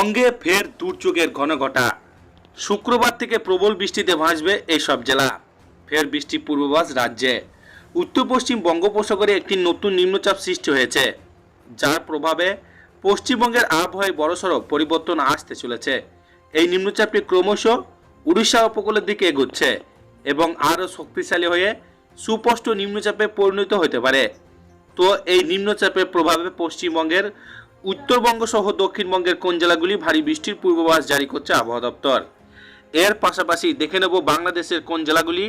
বঙ্গে ফের দুর্যোগের ঘনঘটা। শুক্রবার থেকে প্রবল বৃষ্টিতে ভাসবে এই সব জেলা। ফের বৃষ্টি পূর্বাভাস রাজ্যে। উত্তর পশ্চিম বঙ্গোপসাগরে একটি নতুন নিম্নচাপ সৃষ্টি হয়েছে, যার প্রভাবে পশ্চিমবঙ্গের আবহাওয়ায় বড়সড় পরিবর্তন আসতে চলেছে। এই নিম্নচাপটি ক্রমশ উড়িষ্যা উপকূলের দিকে এগোচ্ছে এবং আরও শক্তিশালী হয়ে সুস্পষ্ট নিম্নচাপে পরিণত হতে পারে। তো এই নিম্নচাপের প্রভাবে পশ্চিমবঙ্গের উত্তরবঙ্গ সহ দক্ষিণবঙ্গের কোন জেলাগুলি ভারী বৃষ্টির পূর্বাভাস জারি করছে আবহাওয়া দপ্তর? এর পাশাপাশি দেখে নেব বাংলাদেশের কোন জেলাগুলি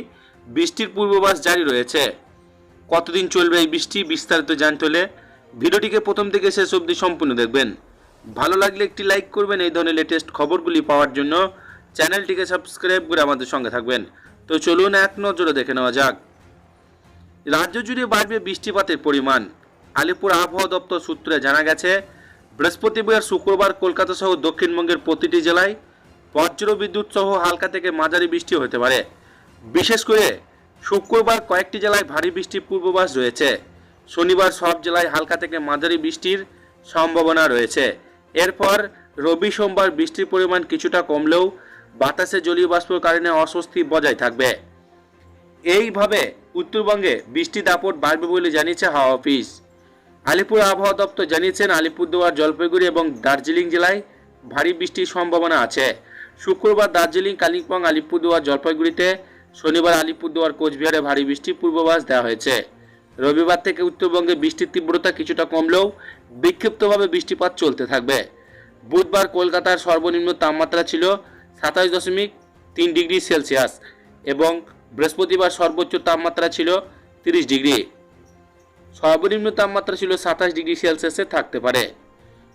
বৃষ্টির পূর্বাভাস জারি রয়েছে। কতদিন চলবে এই বৃষ্টি বিস্তারিত জানতে হলে ভিডিওটিকে প্রথম থেকে শেষ অবধি সম্পূর্ণ দেখবেন। ভালো লাগলে একটি লাইক করবেন, এই ধরনের লেটেস্ট খবরগুলি পাওয়ার জন্য চ্যানেলটিকে সাবস্ক্রাইব করে আমাদের সঙ্গে থাকবেন। তো চলুন এক নজরে দেখে নেওয়া যাক। রাজ্য জুড়ে বাড়বে বৃষ্টিপাতের পরিমাণ। আলিপুর আবহাওয়া দপ্তর সূত্রে জানা গেছে বৃহস্পতিবার শুক্রবার কলকাতা সহ দক্ষিণবঙ্গের প্রতিটি জেলায় বজ্র বিদ্যুৎ সহ হালকা থেকে মাঝারি বৃষ্টি হতে পারে। বিশেষ করে শুক্রবার কয়েকটি জেলায় ভারী বৃষ্টির পূর্বাভাস রয়েছে। শনিবার সব জেলায় হালকা থেকে মাঝারি বৃষ্টির সম্ভাবনা রয়েছে। এরপর রবি সোমবার বৃষ্টির পরিমাণ কিছুটা কমলেও বাতাসে জলীয় বাষ্পর কারণে অস্বস্তি বজায় থাকবে। এইভাবে উত্তরবঙ্গে বৃষ্টি দাপট বাড়বে বলে জানিয়েছে হাওয়া অফিস। আলিপুর আবহাওয়া দপ্তর জানিয়েছেন, আলিপুরদুয়ার, জলপাইগুড়ি এবং দার্জিলিং জেলায় ভারী বৃষ্টির সম্ভাবনা আছে। শুক্রবার দার্জিলিং, কালিম্পং, আলিপুরদুয়ার, জলপাইগুড়িতে শনিবার আলিপুরদুয়ার, কোচবিহারে ভারী বৃষ্টির পূর্বাভাস দেওয়া হয়েছে। রবিবার থেকে উত্তরবঙ্গে বৃষ্টির তীব্রতা কিছুটা কমলেও বিক্ষিপ্তভাবে বৃষ্টিপাত চলতে থাকবে। বুধবার কলকাতার সর্বনিম্ন তাপমাত্রা ছিল সাতাশ দশমিক তিন ডিগ্রি সেলসিয়াস এবং বৃহস্পতিবার সর্বোচ্চ তাপমাত্রা ছিল তিরিশ ডিগ্রি। সর্বনিম্ন তাপমাত্রা ছিল সাতাশ ডিগ্রি সেলসিয়াসে থাকতে পারে।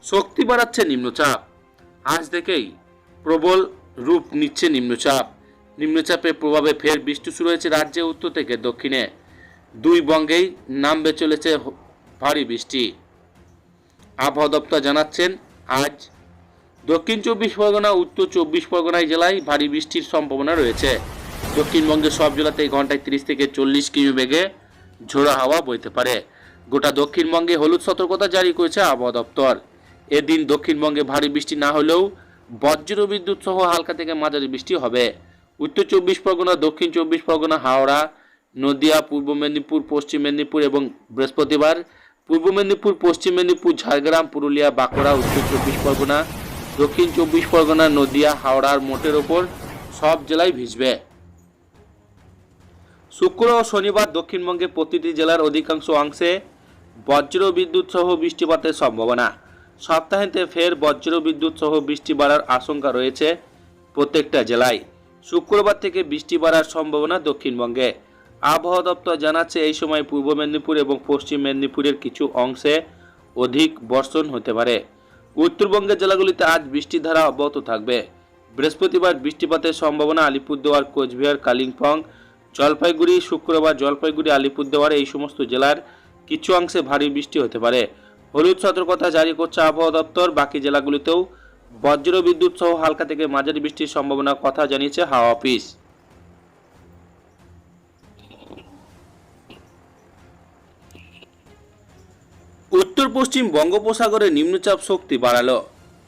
শক্তি বাড়াচ্ছে নিম্নচাপ। আজ থেকেই প্রবল রূপ নিচ্ছে নিম্নচাপ। নিম্নচাপের প্রভাবে ফের বৃষ্টি শুরু হয়েছে রাজ্যে উত্তর থেকে দক্ষিণে। দুই বঙ্গেই নামবে চলেছে ভারী বৃষ্টি। আবহাওয়া দপ্তর জানাচ্ছেন, আজ দক্ষিণ চব্বিশ পরগনা, উত্তর চব্বিশ পরগনায় জেলায় ভারী বৃষ্টির সম্ভাবনা রয়েছে। দক্ষিণবঙ্গের সব জেলাতেই ঘন্টায় তিরিশ থেকে চল্লিশ কিমি বেগে ঝোড়ো হাওয়া বইতে পারে। গোটা দক্ষিণবঙ্গে হলুদ সতর্কতা জারি করেছে আবহাওয়া দপ্তর। এদিন দক্ষিণবঙ্গে ভারী বৃষ্টি না হলেও বজ্র বিদ্যুৎ সহ হালকা থেকে মাঝারি বৃষ্টি হবে। উত্তর চব্বিশ পরগনা, দক্ষিণ চব্বিশ পরগনা, হাওড়া, নদিয়া, পূর্ব মেদিনীপুর, পশ্চিম মেদিনীপুর এবং বৃহস্পতিবার পূর্ব মেদিনীপুর, পশ্চিম মেদিনীপুর, ঝাড়গ্রাম, পুরুলিয়া, বাঁকুড়া, উত্তর চব্বিশ পরগনা, দক্ষিণ চব্বিশ পরগনা, নদিয়া, হাওড়ার মোটের ওপর সব জেলায় ভিজবে। শুক্র ও শনিবার দক্ষিণবঙ্গের প্রতিটি জেলার অধিকাংশ অংশে বজ্র বিদ্যুৎ সহ বৃষ্টিপাতের সম্ভাবনা। সপ্তাহেতে ফের বজ্র বিদ্যুৎ সহ বৃষ্টি বাড়ার আশঙ্কা রয়েছে প্রত্যেকটা জেলায়। শুক্রবার থেকে বৃষ্টি বাড়ার সম্ভাবনা দক্ষিণবঙ্গে। আবহাওয়া দপ্তর জানাচ্ছে এই সময় পূর্ব মেদিনীপুর এবং পশ্চিম মেদিনীপুরের কিছু অংশে অধিক বর্ষণ হতে পারে। উত্তরবঙ্গের জেলাগুলিতে আজ বৃষ্টির ধারা অব্যাহত থাকবে। বৃহস্পতিবার বৃষ্টিপাতের সম্ভাবনা আলিপুরদুয়ার, কোচবিহার, কালিম্পং জলপাইগুড়ি, শুক্রবার জলপাইগুড়ি, আলিপুরদুয়ার এই সমস্ত জেলার কিছু অংশে ভারী বৃষ্টি হতে পারে। হলুদ সতর্কতা জারি করছে আবহাওয়া দপ্তর। বাকি জেলাগুলিতেও বজ্র বিদ্যুৎ সহ হালকা থেকে মাঝারি বৃষ্টির সম্ভাবনার কথা জানিয়েছে হাওয়া অফিস। উত্তর পশ্চিম বঙ্গোপসাগরে নিম্নচাপ শক্তি বাড়ালো।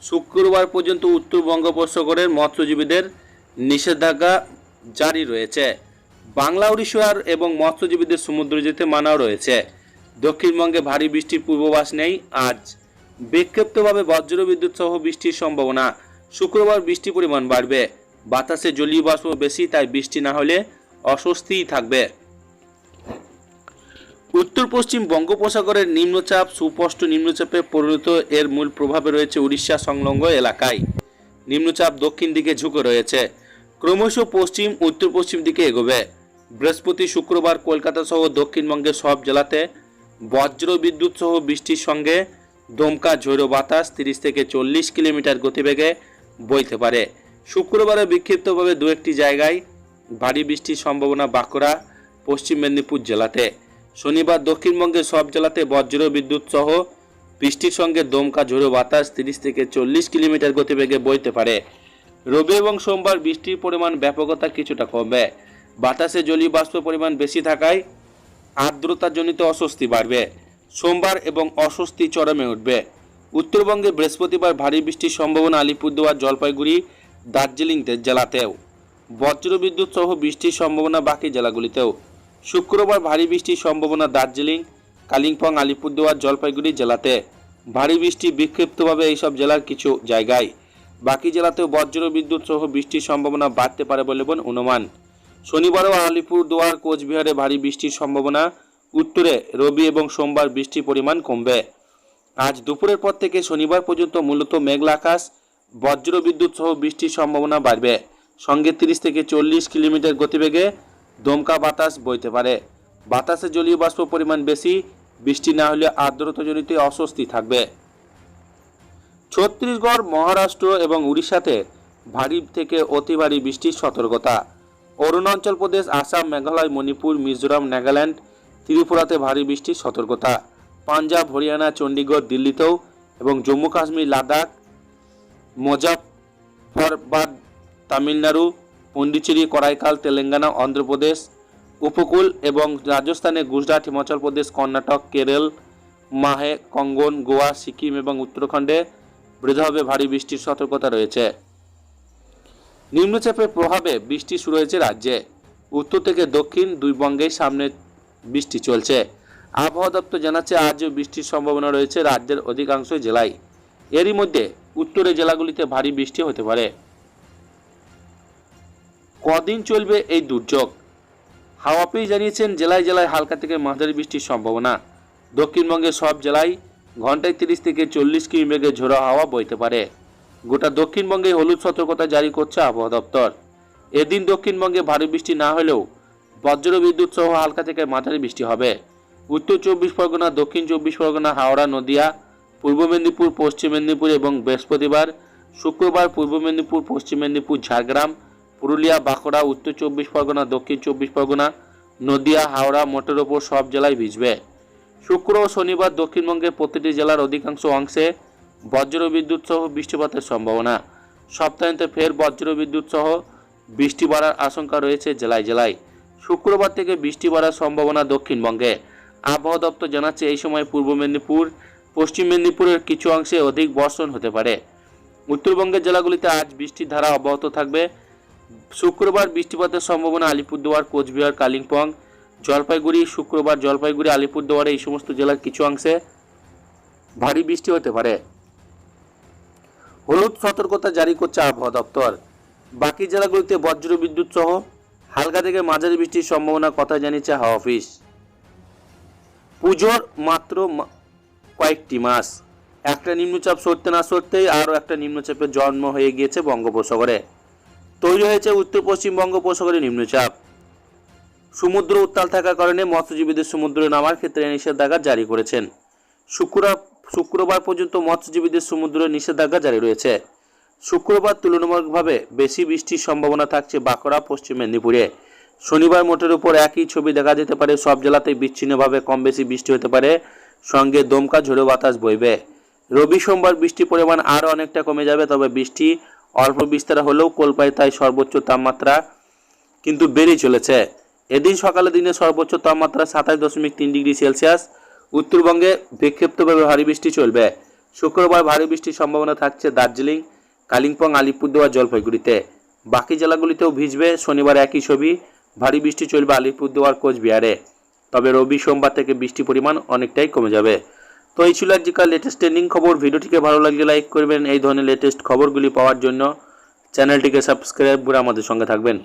শুক্রবার পর্যন্ত উত্তর বঙ্গোপসাগরের মৎস্যজীবীদের নিষেধাজ্ঞা জারি রয়েছে। বাংলা উড়িষ্যার এবং মৎস্যজীবীদের সমুদ্র যেতে মানাও রয়েছে। দক্ষিণবঙ্গে ভারী বৃষ্টির পূর্বাভাস নেই আজ। বিক্ষিপ্তভাবে বজ্রবিদ্যুৎ সহ বৃষ্টির সম্ভাবনা। শুক্রবার বৃষ্টির পরিমাণ বাড়বে। বাতাসে জলীয় বাষ্প বেশি, তাই বৃষ্টি না হলে অস্বস্তিই থাকবে। উত্তর পশ্চিম বঙ্গোপসাগরের নিম্নচাপ, সুস্পষ্ট নিম্নচাপে পরিণত এর মূল প্রভাবে রয়েছে উড়িষ্যা সংলগ্ন এলাকায়। নিম্নচাপ দক্ষিণ দিকে ঝুঁকে রয়েছে। ক্রমশ পশ্চিম উত্তর পশ্চিম দিকে এগোবে। বৃহস্পতি, শুক্রবার কলকাতা সহ দক্ষিণবঙ্গের সব জেলাতে বজ্র বিদ্যুৎ সহ বৃষ্টির সঙ্গে দমকা ঝোড়ো বাতাস তিরিশ থেকে চল্লিশ কিলোমিটার গতিবেগে বইতে পারে। শুক্রবারে বিক্ষিপ্তভাবে দু একটি জায়গায় ভারী বৃষ্টির সম্ভাবনা বাঁকুড়া, পশ্চিম মেদিনীপুর জেলাতে। শনিবার দক্ষিণবঙ্গের সব জেলাতে বজ্র বিদ্যুৎ সহ বৃষ্টির সঙ্গে দমকা ঝোড়ো বাতাস তিরিশ থেকে চল্লিশ কিলোমিটার গতিবেগে বইতে পারে। রবি এবং সোমবার বৃষ্টির পরিমাণ, ব্যাপকতা কিছুটা কমবে। বাতাসে জলীয় বাষ্প পরিমাণ বেশি থাকায় আর্দ্রতাজনিত অস্বস্তি বাড়বে। সোমবার এবং অস্বস্তি চরমে উঠবে। উত্তরবঙ্গে বৃহস্পতিবার ভারী বৃষ্টির সম্ভাবনা আলিপুরদুয়ার, জলপাইগুড়ি, দার্জিলিং জেলাতেও। বজ্রবিদ্যুৎ সহ বৃষ্টির সম্ভাবনা বাকি জেলাগুলিতেও। শুক্রবার ভারী বৃষ্টির সম্ভাবনা দার্জিলিং, কালিম্পং, আলিপুরদুয়ার, জলপাইগুড়ি জেলাতে। ভারী বৃষ্টি বিক্ষিপ্তভাবে এইসব জেলার কিছু জায়গায়। বাকি জেলাতেও বজ্র বিদ্যুৎ সহ বৃষ্টির সম্ভাবনা বাড়তে পারে বলে অনুমান। শনিবারও আলিপুরদুয়ার কোচবিহারে ভারী বৃষ্টির সম্ভাবনা। উত্তরে রবি এবং সোমবার বৃষ্টির পরিমাণ কমবে। আজ দুপুরের পর থেকে শনিবার পর্যন্ত মূলত মেঘলা আকাশ, বজ্র বিদ্যুৎ সহ বৃষ্টির সম্ভাবনা বাড়বে। সঙ্গে তিরিশ থেকে চল্লিশ কিলোমিটার গতিবেগে দমকা বাতাস বইতে পারে। বাতাসে জলীয় বাষ্প পরিমাণ বেশি, বৃষ্টি না হলে আর্দ্রতাজনিত অস্বস্তি থাকবে। ছত্তিশগড়, মহারাষ্ট্র এবং উড়িষ্যাতে ভারী থেকে অতি ভারী বৃষ্টির সতর্কতা। অরুণাচল প্রদেশ, আসাম, মেঘালয়, মণিপুর, মিজোরাম, নাগাল্যান্ড, ত্রিপুরাতে ভারী বৃষ্টির সতর্কতা। পাঞ্জাব, হরিয়ানা, চণ্ডীগড়, দিল্লিতেও এবং জম্মু কাশ্মীর, লাদাখ মুজাফরবাদ তামিলনাড়ু, পন্ডিচেরি, করাইকাল, তেলেঙ্গানা, অন্ধ্রপ্রদেশ, উপকূল এবং রাজস্থানে গুজরাট, হিমাচল প্রদেশ, কর্ণাটক, কেরল, মাহে, কঙ্গন, গোয়া, সিকিম এবং উত্তরাখণ্ডে বৃদ্ধভাবে ভারী বৃষ্টির সতর্কতা রয়েছে। নিম্নচাপের প্রভাবে বৃষ্টি শুরু হয়েছে রাজ্যে। উত্তর থেকে দক্ষিণ দুই বঙ্গেই সামনে বৃষ্টি চলছে। আবহাওয়া দপ্তর জানাচ্ছে, আজও বৃষ্টির সম্ভাবনা রয়েছে রাজ্যের অধিকাংশ জেলায়। এরই মধ্যে উত্তরের জেলাগুলিতে ভারী বৃষ্টি হতে পারে। কদিন চলবে এই দুর্যোগ? হাওয়া অফিস জানিয়েছেন, জেলায় জেলায় হালকা থেকে মাঝারি বৃষ্টির সম্ভাবনা। দক্ষিণবঙ্গের সব জেলায় ঘন্টায় তিরিশ থেকে চল্লিশ কিমি বেগে ঝোড়ো হাওয়া বইতে পারে। গোটা দক্ষিণবঙ্গে হলুদ সতর্কতা জারি করছে আবহাওয়া দপ্তর। এদিন দক্ষিণবঙ্গে ভারী বৃষ্টি না হলেও বজ্র বিদ্যুৎ সহ হালকা থেকে মাঝারি বৃষ্টি হবে। উত্তর চব্বিশ পরগনা, দক্ষিণ চব্বিশ পরগনা, হাওড়া, নদিয়া, পূর্ব মেদিনীপুর, পশ্চিম মেদিনীপুর এবং বৃহস্পতিবার, শুক্রবার, পূর্ব মেদিনীপুর, পশ্চিম মেদিনীপুর, ঝাড়গ্রাম, পুরুলিয়া, বাঁকুড়া, উত্তর চব্বিশ পরগনা, দক্ষিণ চব্বিশ পরগনা, নদিয়া, হাওড়া, মোটের ওপর সব জেলায় ভিজবে। শুক্র ও শনিবার দক্ষিণবঙ্গের প্রতিটি জেলার অধিকাংশ অংশে বজ্র বিদ্যুৎ সহ বৃষ্টিপাতের সম্ভাবনা। সপ্তাহান্তে ফের বজ্র বিদ্যুৎ সহ বৃষ্টি বাড়ার আশঙ্কা রয়েছে জেলায় জেলায়। শুক্রবার থেকে বৃষ্টি বাড়ার সম্ভাবনা দক্ষিণবঙ্গে। আবহাওয়া দপ্তর জানাচ্ছে এই সময় পূর্ব মেদিনীপুর, পশ্চিম মেদিনীপুরের কিছু অংশে অধিক বর্ষণ হতে পারে। উত্তরবঙ্গের জেলাগুলিতে আজ বৃষ্টির ধারা অব্যাহত থাকবে। শুক্রবার বৃষ্টিপাতের সম্ভাবনা আলিপুরদুয়ার, কোচবিহার, কালিম্পং, জলপাইগুড়ি, শুক্রবার জলপাইগুড়ি, আলিপুরদুয়ারে এই সমস্ত জেলার কিছু অংশে ভারী বৃষ্টি হতে পারে। হলুদ সতর্কতা জারি করছে আবহাওয়া দপ্তর। বাকি জেলাগুলিতে বজ্র বিদ্যুৎ সহ হালকা থেকে মাঝারি বৃষ্টির সম্ভাবনার কথা জানিয়েছে হাওয়া অফিস। পুজোর মাত্র কয়েকটি মাস। একটা নিম্নচাপ সরতে না সরতেই আরও একটা নিম্নচাপের জন্ম হয়ে গিয়েছে বঙ্গোপসাগরে। তৈরি হয়েছে উত্তর পশ্চিম বঙ্গোপসাগরে নিম্নচাপ। সমুদ্র উত্তাল থাকার কারণে মৎস্যজীবীদের সমুদ্রে নামার ক্ষেত্রে নিষেধাজ্ঞা জারি করেছেন। শুক্রবার শুক্রবার পর্যন্ত মৎস্যজীবীদের সমুদ্রে নিষেধাজ্ঞা জারি রয়েছে। শুক্রবার তুলনামূলকভাবে বেশি বৃষ্টির সম্ভাবনা থাকছে বাঁকুড়া, পশ্চিম মেদিনীপুরে। শনিবার মোটের উপর একই ছবি দেখা যেতে পারে, সব জেলাতেই বিচ্ছিন্নভাবে কম বেশি বৃষ্টি হতে পারে, সঙ্গে দমকা ঝোড়ো বাতাস বইবে। রবি সোমবার বৃষ্টির পরিমাণ আরও অনেকটা কমে যাবে, তবে বৃষ্টি অল্প বিস্তার হলেও কলকাতায় সর্বোচ্চ তাপমাত্রা কিন্তু বেড়ে চলেছে। এদিন সকালে দিনে সর্বোচ্চ তাপমাত্রা সাতাশ দশমিক তিন ডিগ্রি সেলসিয়াস উত্তরবঙ্গে বিক্ষিপ্তভাবে ভারী বৃষ্টি চলবে। শুক্রবার ভারী বৃষ্টির সম্ভাবনা থাকছে দার্জিলিং, কালিম্পং, আলিপুরদুয়ার, জলপাইগুড়িতে। বাকি জেলাগুলিতেও ভিজবে, শনিবার একই ছবি, ভারী বৃষ্টি চলবে আলিপুরদুয়ার, কোচবিহারে। তবে রবি সোমবার থেকে বৃষ্টি পরিমাণ অনেকটাই কমে যাবে। তো এই ছিল আজকাল লেটেস্ট ট্রেন্ডিং খবর। ভিডিওটিকে ভালো লাগলে লাইক করবেন। এই ধরনের লেটেস্ট খবরগুলি পাওয়ার জন্য চ্যানেলটিকে সাবস্ক্রাইব করে আমাদের সঙ্গে থাকবেন।